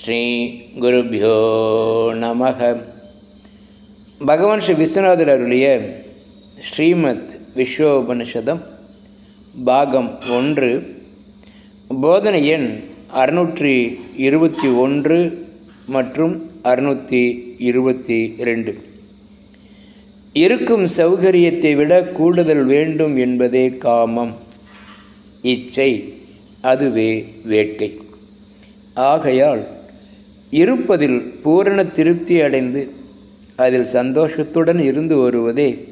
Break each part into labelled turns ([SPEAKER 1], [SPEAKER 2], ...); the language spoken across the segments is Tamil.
[SPEAKER 1] ஸ்ரீ குருபியோ நமக. பகவான் ஸ்ரீ விஸ்வநாதர் அருளிய ஸ்ரீமத் விஸ்வோபனிஷதம் பாகம் ஒன்று போதனை எண் அறுநூற்றி இருபத்தி ஒன்று மற்றும் அறுநூற்றி இருபத்தி ரெண்டு. இருக்கும் சௌகரியத்தை விட கூடுதல் வேண்டும் என்பதே காமம். இச்சை அதுவே வேட்கை. ஆகையால் இருப்பதில் பூரண திருப்தி அடைந்து அதில் சந்தோஷத்துடன் இருந்து வருவதே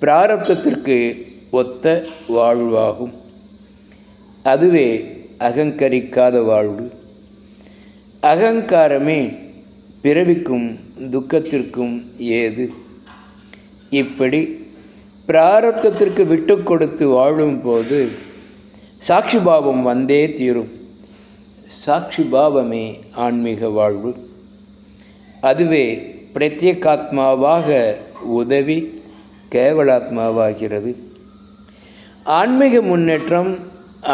[SPEAKER 1] பிராரப்தத்திற்கு ஒத்த வாழ்வாகும். அதுவே அகங்கரிக்காத வாழ்வு. அகங்காரமே பிறவிக்கும் துக்கத்திற்கும் ஏது? இப்படி பிராரப்தத்திற்கு விட்டு கொடுத்து வாழும்போது சாட்சி பாவம் வந்தே தீரும். சாட்சி பாவமே ஆன்மீக வாழ்வு. அதுவே பிரத்யேகாத்மாவாக உதவி கேவலாத்மாவாகிறது. ஆன்மீக முன்னேற்றம்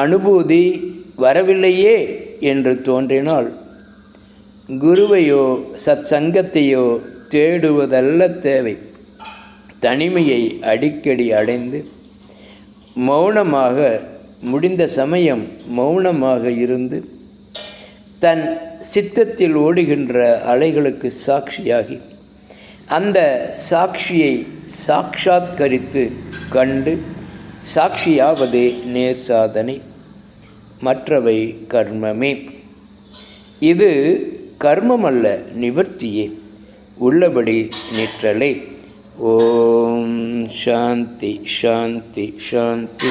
[SPEAKER 1] அனுபூதி வரவில்லையே என்று தோன்றினால் குருவையோ சத் சங்கத்தையோ தேடுவதல்ல தேவை. தனிமையை அடிக்கடி அடைந்து மௌனமாக முடிந்த சமயம் மௌனமாக இருந்து தன் சித்தத்தில் ஓடுகின்ற அலைகளுக்கு சாட்சியாகி அந்த சாட்சியை சாட்சாத்கரித்து கண்டு சாட்சியாவதே நேர் சாதனை மற்றவை கர்மமே. இது கர்மமல்ல நிவர்த்தியே உள்ளபடி நிற்றலை. ஓ ಶಾಂತಿ ಶಾಂತಿ ಶಾಂತಿ